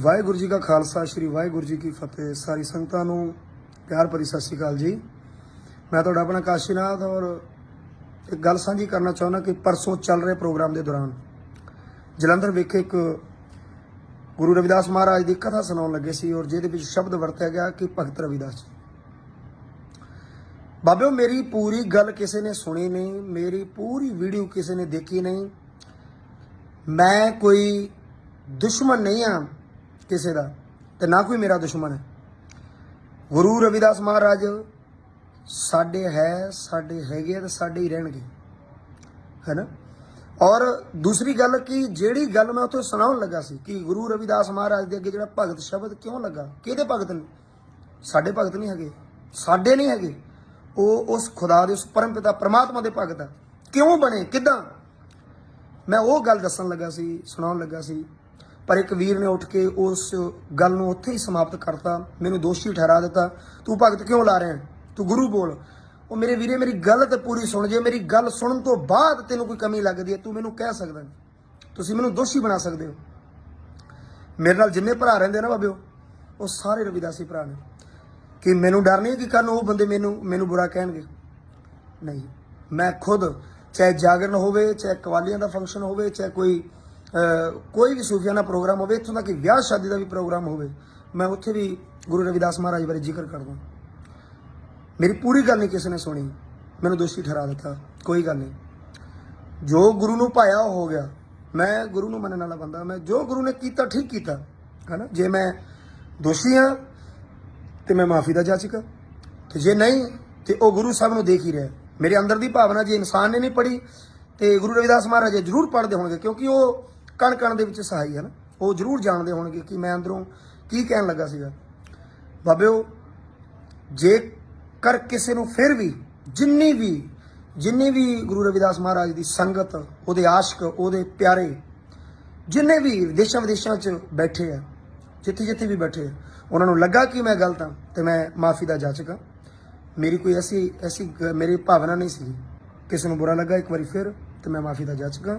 ਵਾਹਿਗੁਰੂ ਜੀ ਕਾ ਖਾਲਸਾ, ਸ੍ਰੀ ਵਾਹਿਗੁਰੂ ਜੀ ਕੀ ਫਤਿਹ। ਸਾਰੀ ਸੰਗਤਾਂ ਨੂੰ ਪਿਆਰ ਭਰੀ ਸਤਿ ਸ਼੍ਰੀ ਅਕਾਲ ਜੀ। ਮੈਂ ਤੁਹਾਡਾ ਆਪਣਾ ਕਾਸ਼ੀਨਾਥ ਔਰ ਇੱਕ ਗੱਲ ਸਾਂਝੀ ਕਰਨਾ ਚਾਹੁੰਦਾ ਕਿ ਪਰਸੋਂ ਚੱਲ ਰਹੇ ਪ੍ਰੋਗਰਾਮ ਦੇ ਦੌਰਾਨ ਜਲੰਧਰ ਵਿਖੇ ਇੱਕ ਗੁਰੂ ਰਵਿਦਾਸ ਮਹਾਰਾਜ ਦੀ ਕਥਾ ਸੁਣਾਉਣ ਲੱਗੇ ਸੀ ਔਰ ਜਿਹਦੇ ਵਿੱਚ ਸ਼ਬਦ ਵਰਤਿਆ ਗਿਆ ਕਿ ਭਗਤ ਰਵਿਦਾਸ ਜੀ। ਬਾਬਿਓ, ਮੇਰੀ ਪੂਰੀ ਗੱਲ ਕਿਸੇ ਨੇ ਸੁਣੀ ਨਹੀਂ, ਮੇਰੀ ਪੂਰੀ ਵੀਡੀਓ ਕਿਸੇ ਨੇ ਦੇਖੀ ਨਹੀਂ। ਮੈਂ ਕੋਈ ਦੁਸ਼ਮਣ ਨਹੀਂ ਆ। ਕਿਸੇ ਦਾ ਤੇ ਨਾ ਕੋਈ ਮੇਰਾ ਦੁਸ਼ਮਣ ਹੈ। ਗੁਰੂ ਰਵਿਦਾਸ ਮਹਾਰਾਜ, ਸਾਡੇ ਹੈ, ਸਾਡੇ ਹੈਗੇ ਤੇ ਸਾਡੇ ਹੀ ਰਹਿਣਗੇ। ਹੈਨਾ? ਔਰ ਦੂਸਰੀ ਗੱਲ ਕਿ ਜਿਹੜੀ ਗੱਲ ਮੈਂ ਉੱਥੇ ਸੁਣਾਉਣ ਲੱਗਾ ਸੀ ਕਿ ਗੁਰੂ ਰਵਿਦਾਸ ਮਹਾਰਾਜ ਦੇ ਅੱਗੇ ਜਿਹੜਾ ਭਗਤ ਸ਼ਬਦ ਕਿਉਂ ਲੱਗਾ? ਕਿਹਦੇ ਭਗਤ ਨੇ? ਸਾਡੇ ਭਗਤ ਨਹੀਂ ਹੈਗੇ। ਸਾਡੇ ਨਹੀਂ ਹੈਗੇ। ਉਹ ਉਸ ਖੁਦਾ ਦੇ, ਉਸ ਪਰਮ ਪਿਤਾ ਪ੍ਰਮਾਤਮਾ ਦੇ ਭਗਤ ਆ। ਕਿਉਂ ਬਣੇ? ਕਿਦਾਂ? ਮੈਂ ਉਹ ਗੱਲ ਦੱਸਣ ਲੱਗਾ ਸੀ, ਸੁਣਾਉਣ ਲੱਗਾ ਸੀ ਪਰ ਇੱਕ ਵੀਰ ਨੇ ਉੱਠ ਕੇ ਉਸ ਗੱਲ ਨੂੰ ਉੱਥੇ ਹੀ ਸਮਾਪਤ ਕਰਤਾ, ਮੈਨੂੰ ਦੋਸ਼ੀ ਠਹਿਰਾ ਦਿੱਤਾ। ਤੂੰ ਭਗਤ ਕਿਉਂ ਲਾ ਰਿਹਾ ਤੂੰ ਗੁਰੂ ਬੋਲ। ਉਹ ਮੇਰੇ ਵੀਰੇ, ਮੇਰੀ ਗੱਲ ਤੇ ਪੂਰੀ ਸੁਣ ਜੇ, ਮੇਰੀ ਗੱਲ ਸੁਣਨ ਤੋਂ ਬਾਅਦ ਤੈਨੂੰ ਕੋਈ ਕਮੀ ਲੱਗਦੀ ਹੈ, ਤੂੰ ਮੈਨੂੰ ਕਹਿ ਸਕਦਾ ਤੁਸੀਂ ਮੈਨੂੰ ਦੋਸ਼ੀ ਬਣਾ ਸਕਦੇ ਹੋ। ਮੇਰੇ ਨਾਲ ਜਿੰਨੇ ਭਰਾ ਰਹਿੰਦੇ ਨਾ ਬਾਬਿਓ, ਉਹ ਸਾਰੇ ਰਵਿਦਾਸੀ ਭਰਾ ਨੇ। ਕਿ ਮੈਨੂੰ ਡਰ ਨਹੀਂ ਕਿ ਕੱਲ ਉਹ ਬੰਦੇ ਮੈਨੂੰ ਮੈਨੂੰ ਬੁਰਾ ਕਹਿਣਗੇ। ਨਹੀਂ। ਮੈਂ ਖੁਦ ਚਾਹੇ ਜਾਗਰਣ ਹੋਵੇ, ਚਾਹੇ ਕਵਾਲੀਆਂ ਦਾ ਫੰਕਸ਼ਨ ਹੋਵੇ, ਚਾਹੇ ਕੋਈ ਕੋਈ ਵੀ ਸੂਫੀਆਨਾ ਪ੍ਰੋਗਰਾਮ ਹੋਵੇ, ਇੱਥੋਂ ਤੱਕ ਕਿ ਵਿਆਹ ਸ਼ਾਦੀ ਦਾ ਵੀ ਪ੍ਰੋਗਰਾਮ ਹੋਵੇ, ਮੈਂ ਉੱਥੇ ਵੀ ਗੁਰੂ ਰਵਿਦਾਸ ਮਹਾਰਾਜ ਬਾਰੇ ਜ਼ਿਕਰ ਕਰਦਾ ਮੇਰੀ ਪੂਰੀ ਗੱਲ ਨਹੀਂ ਕਿਸੇ ਨੇ ਸੁਣੀ, ਮੈਨੂੰ ਦੋਸ਼ੀ ਠਹਿਰਾ ਦਿੱਤਾ, ਕੋਈ ਗੱਲ ਨਹੀਂ। ਜੋ ਗੁਰੂ ਨੂੰ ਪਾਇਆ ਉਹ ਹੋ ਗਿਆ। ਮੈਂ ਗੁਰੂ ਨੂੰ ਮੰਨਣ ਵਾਲਾ ਬੰਦਾ, ਮੈਂ ਜੋ ਗੁਰੂ ਨੇ ਕੀਤਾ, ਠੀਕ ਕੀਤਾ, ਹੈਨਾ? ਜੇ ਮੈਂ ਦੋਸ਼ੀ ਹਾਂ, ਤੇ ਮੈਂ ਮਾਫੀ ਦਾ ਜਾਚਕ ਤੇ ਜੇ ਨਹੀਂ, ਤੇ ਉਹ ਗੁਰੂ ਸਾਹਿਬ ਨੂੰ ਦੇਖ ਹੀ ਰਿਹਾ ਮੇਰੇ ਅੰਦਰ ਦੀ ਭਾਵਨਾ ਜੇ ਇਨਸਾਨ ਨੇ ਨਹੀਂ ਪੜੀ ਤੇ ਗੁਰੂ ਰਵਿਦਾਸ ਮਹਾਰਾਜ ਜ਼ਰੂਰ ਪੜ੍ਹਦੇ ਹੋਣਗੇ, ਕਿਉਂਕਿ ਉਹ ਕਣ ਕਣ ਦੇ ਵਿੱਚ ਸਹਾਈ ਹਨ ਉਹ ਜ਼ਰੂਰ ਜਾਣਦੇ ਹੋਣਗੇ ਕਿ ਮੈਂ ਅੰਦਰੋਂ ਕੀ ਕਹਿਣ ਲੱਗਾ ਸੀਗਾ। ਬਾਬਿਓ ਜੇ ਕਰ ਕਿਸੇ ਨੂੰ ਫਿਰ ਵੀ ਜਿੰਨੀ ਵੀ ਜਿੰਨੀ ਵੀ ਗੁਰੂ ਰਵਿਦਾਸ ਮਹਾਰਾਜ ਦੀ ਸੰਗਤ, ਉਹਦੇ ਆਸ਼ਕ, ਉਹਦੇ ਪਿਆਰੇ, ਜਿੰਨੇ ਵੀ ਦੇਸ਼ਾਂ ਵਿਦੇਸ਼ਾਂ 'ਚ ਬੈਠੇ ਆ ਜਿੱਥੇ ਜਿੱਥੇ ਵੀ ਬੈਠੇ ਆ, ਉਹਨਾਂ ਨੂੰ ਲੱਗਾ ਕਿ ਮੈਂ ਗਲਤ ਹਾਂ ਤੇ ਮੈਂ ਮਾਫੀ ਦਾ ਜਾਚਕ ਹਾਂ ਮੇਰੀ ਕੋਈ ਐਸੀ ਐਸੀ ਗ- ਮੇਰੀ ਭਾਵਨਾ ਨਹੀਂ ਸੀ। ਕਿਸੇ ਨੂੰ ਬੁਰਾ ਲੱਗਾ, ਇੱਕ ਵਾਰੀ ਫਿਰ ਤੇ ਮੈਂ ਮਾਫੀ ਦਾ ਜਾਚਕ ਹਾਂ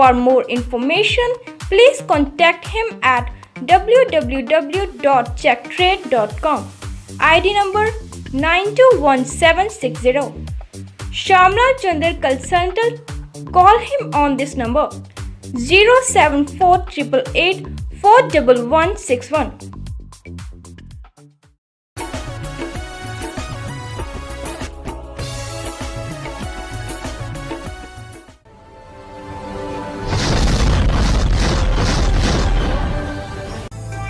For more information, please contact him at www.checktrade.com. ID number 921760. Shamla Chandar Consultant. Call him on this number 07488 41161.